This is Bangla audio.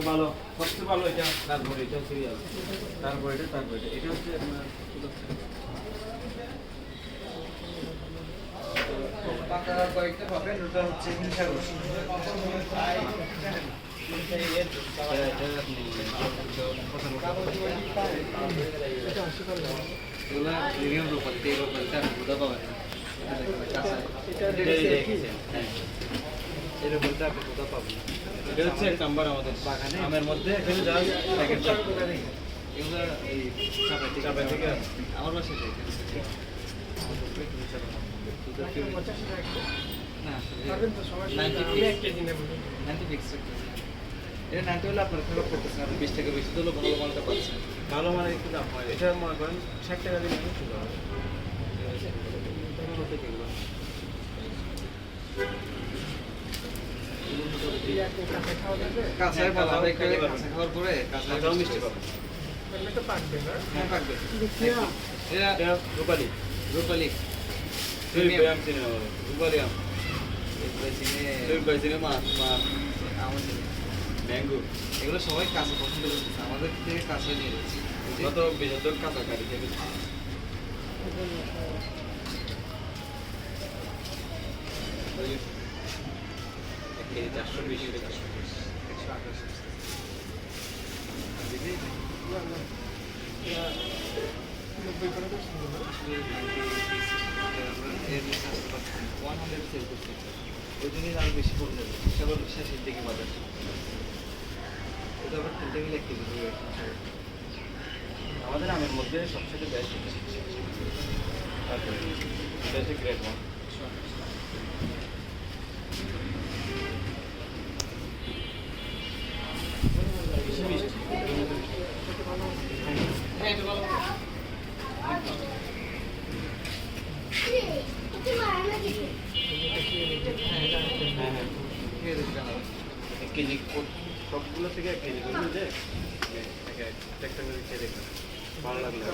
ভালো সবচেয়ে ভালো এটা। তারপরে এটা সিরিয়াল তারপরে এটা তারপরে এটা। এটা হচ্ছে আপনার কি কয়েকটা পাবেন ওটা হচ্ছে হিংসা করছি এটা এটা আপনি কথা এগুলো প্রিমিয়াম রূপালি তেল রূপালি তার গুদা পাবেন না। এটা হচ্ছে এক নাম্বার আমাদের। বাগানে? আমের মধ্যে এখানে প্যাকেট এগুলো এই চাপা থেকে থেকে? আমার বাসায় যাই এটা নাইনটি হলে আপনার খারাপ করতেছেন আপনি বিশ টাকা বেশি দিলেও ভালো মালটা পাচ্ছেন। ভালো মানে একটু দাম হয়। এটা মনে করেন ষাট টাকা দিলে হবে একটু খাইতে পারবেন। কাঁচা খাওয়ার পরে কাঁচাই মিষ্টি পাবেন হ্যাঁ আম এগুলো সবাই কাঁচা পছন্দ করতেছে আমাদের থেকে কাঁচাই নিয়ে যত বিনোদন কাছাকাছি থেকে এক কেজি বিশ চারশো বিশ ওয়ান হান্ড্রেড সেল করছি ওই জন্যই আরও বেশি পড়ে যাবে সেবার শেষের দিকে বাজার এটা আবার কিনতে গেলে এক কেজি আমাদের আমের মধ্যে সবচেয়ে বেস্ট তারপরে গ্রেট ওয়ান কেজি সবগুলো থেকে এক কেজি করে এক একটা করে খেয়ে দেখবেন ভালো লাগলে